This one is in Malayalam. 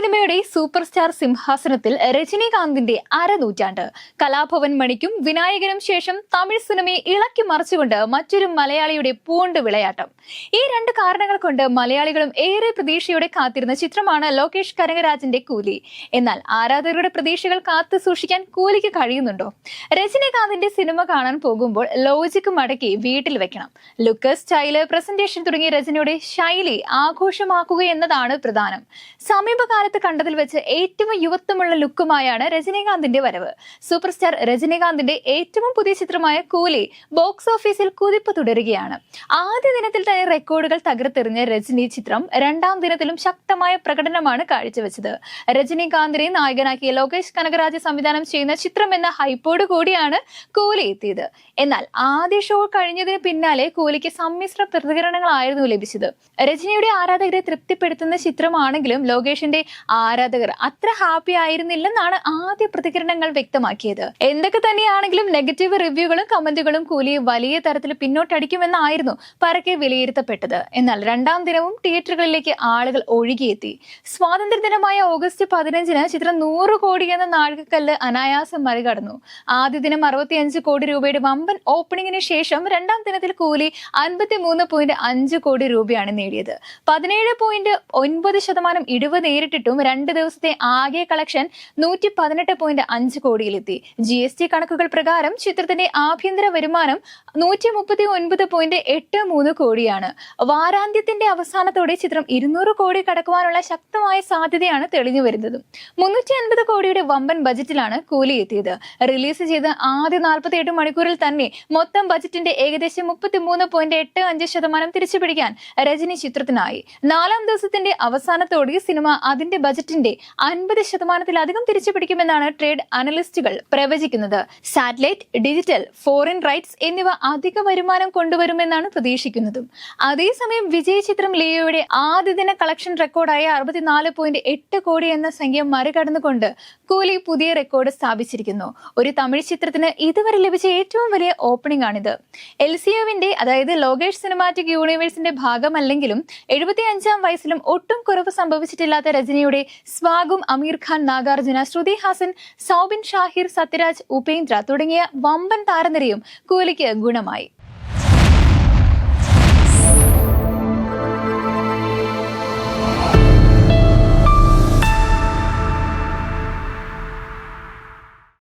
സിനിമയുടെ സൂപ്പർ സ്റ്റാർ സിംഹാസനത്തിൽ രജനീകാന്തിന്റെ അരനൂറ്റാണ്ട്. കലാഭവൻ മണിക്കും വിനായകനും ശേഷം തമിഴ് സിനിമയെ ഇളക്കി മറിച്ചുകൊണ്ട് മറ്റൊരു മലയാളിയുടെ പൂണ്ട് വിളയാട്ടം. ഈ രണ്ട് കാരണങ്ങൾ കൊണ്ട് മലയാളികളും ഏറെ പ്രതീക്ഷയോടെ കാത്തിരുന്ന ചിത്രമാണ് ലോകേഷ് കനകരാജിന്റെ കൂലി. എന്നാൽ ആരാധകരുടെ പ്രതീക്ഷകൾ കാത്തു സൂക്ഷിക്കാൻ കൂലിക്ക് കഴിയുന്നുണ്ടോ? രജനീകാന്തിന്റെ സിനിമ കാണാൻ പോകുമ്പോൾ ലോജിക്ക് മടക്കി വീട്ടിൽ വെക്കണം. ലുക്ക് സ്റ്റൈൽ പ്രസന്റേഷൻ തുടങ്ങിയ രജനിയുടെ ശൈലി ആഘോഷമാക്കുക എന്നതാണ് പ്രധാനം. സമീപകാലത്ത് കണ്ടതിൽ വെച്ച് ഏറ്റവും യുവത്വമുള്ള ലുക്കുമായാണ് രജനീകാന്തിന്റെ വരവ്. സൂപ്പർ സ്റ്റാർ രജനീകാന്തിന്റെ ഏറ്റവും പുതിയ ചിത്രമായ കൂലി ബോക്സ് ഓഫീസിൽ കുതിപ്പ് തുടരുകയാണ്. ആദ്യ ദിനത്തിൽ തന്നെ റെക്കോർഡുകൾ തകർത്തെറിഞ്ഞ രജനി ചിത്രം രണ്ടാം ദിനത്തിലും ശക്തമായ പ്രകടനമാണ് കാഴ്ചവെച്ചത്. രജനീകാന്തിനെ നായകനാക്കിയ ലോകേഷ് കനകരാജ് സംവിധാനം ചെയ്യുന്ന ചിത്രം എന്ന ഹൈപ്പോട് കൂടിയാണ് കൂലി എത്തിയത്. എന്നാൽ ആദ്യ ഷോ കഴിഞ്ഞതിന് പിന്നാലെ കൂലിക്ക് സമ്മിശ്ര പ്രതികരണങ്ങളായിരുന്നു ലഭിച്ചത്. രജനിയുടെ ആരാധകരെ തൃപ്തിപ്പെടുത്തുന്ന ചിത്രമാണെങ്കിലും ലോകേഷിന്റെ ആരാധകർ. അത്ര ഹാപ്പി ആയിരുന്നില്ലെന്നാണ് ആദ്യ പ്രതികരണങ്ങൾ വ്യക്തമാക്കിയത്. എന്തൊക്കെ തന്നെയാണെങ്കിലും നെഗറ്റീവ് റിവ്യൂകളും കമന്റുകളും കൂലി വലിയ തരത്തിൽ പിന്നോട്ടടിക്കുമെന്നായിരുന്നു പരക്കെ വിലയിരുത്തപ്പെട്ടത്. എന്നാൽ രണ്ടാം ദിനവും തിയേറ്ററുകളിലേക്ക് ആളുകൾ ഒഴുകിയെത്തി. സ്വാതന്ത്ര്യ ദിനമായ ഓഗസ്റ്റ് പതിനഞ്ചിന് ചിത്രം നൂറ് കോടി എന്ന നാഴികക്കല്ല് അനായാസം മറികടന്നു. ആദ്യ ദിനം അറുപത്തിയഞ്ച് കോടി രൂപയുടെ വമ്പൻ ഓപ്പണിംഗിന് ശേഷം രണ്ടാം ദിനത്തിൽ കൂലി അൻപത്തി മൂന്ന് പോയിന്റ് അഞ്ച് കോടി രൂപയാണ് നേടിയത്. പതിനേഴ് പോയിന്റ് ഒൻപത് ശതമാനം ഇടിവ് രണ്ട് ദിവസത്തെ ആകെ കളക്ഷൻ നൂറ്റി പതിനെട്ട് പോയിന്റ് അഞ്ച് കോടിയിലെത്തി. ജി എസ് ടി കണക്കുകൾ പ്രകാരം ചിത്രത്തിന്റെ ആഭ്യന്തര വരുമാനം നൂറ്റി മുപ്പത്തി ഒൻപത് പോയിന്റ് എട്ട് മൂന്ന് കോടിയാണ്. വാരാന്ത്യത്തിന്റെ അവസാനത്തോടെ ചിത്രം ഇരുന്നൂറ് കോടി കടക്കുവാനുള്ള ശക്തമായ സാധ്യതയാണ് തെളിഞ്ഞു വരുന്നത്. മുന്നൂറ്റി അൻപത് കോടിയുടെ വമ്പൻ ബജറ്റിലാണ് കൂലി എത്തിയത്. റിലീസ് ചെയ്ത ആദ്യ നാൽപ്പത്തി എട്ട് മണിക്കൂറിൽ തന്നെ മൊത്തം ബജറ്റിന്റെ ഏകദേശം മുപ്പത്തി മൂന്ന് പോയിന്റ് എട്ട് അഞ്ച് ശതമാനം തിരിച്ചുപിടിക്കാൻ രജനി ചിത്രത്തിനായി. നാലാം ദിവസത്തിന്റെ അവസാനത്തോടെ സിനിമ അതിന്റെ ബജറ്റിന്റെ അൻപത് ശതമാനത്തിലധികം തിരിച്ചുപിടിക്കുമെന്നാണ് ട്രേഡ് അനലിസ്റ്റുകൾ പ്രവചിക്കുന്നത്. സാറ്റലൈറ്റ് ഡിജിറ്റൽ ഫോറിൻ റൈറ്റ്സ് എന്നിവ അധിക വരുമാനം കൊണ്ടുവരുമെന്നാണ് പ്രതീക്ഷിക്കുന്നതും. അതേസമയം വിജയ ചിത്രം ലിയോയുടെ ആദ്യ ദിന കളക്ഷൻ റെക്കോർഡായ അറുപത്തിനാല് പോയിന്റ് എട്ട് കോടി എന്ന സംഖ്യ മറികടന്നുകൊണ്ട് കൂലി പുതിയ റെക്കോർഡ് സ്ഥാപിച്ചിരിക്കുന്നു. ഒരു തമിഴ് ചിത്രത്തിന് ഇതുവരെ ലഭിച്ച ഏറ്റവും വലിയ ഓപ്പണിംഗ് ആണിത്. എൽ സിഒവിന്റെ അതായത് ലോകേഷ് സിനിമാറ്റിക് യൂണിവേഴ്സിന്റെ ഭാഗമല്ലെങ്കിലും എഴുപത്തി അഞ്ചാം വയസ്സിലും ഒട്ടും കുറവ് സംഭവിച്ചിട്ടില്ലാത്ത രജനിയുടെ സ്വാഗും അമീർ ഖാൻ നാഗാർജുന ശ്രുതി ഹാസൻ സൗബിൻ ഷാഹിർ സത്യരാജ് ഉപേന്ദ്ര തുടങ്ങിയ വമ്പൻ താരനിരയും കൂലിക്ക് ഗുണമായി.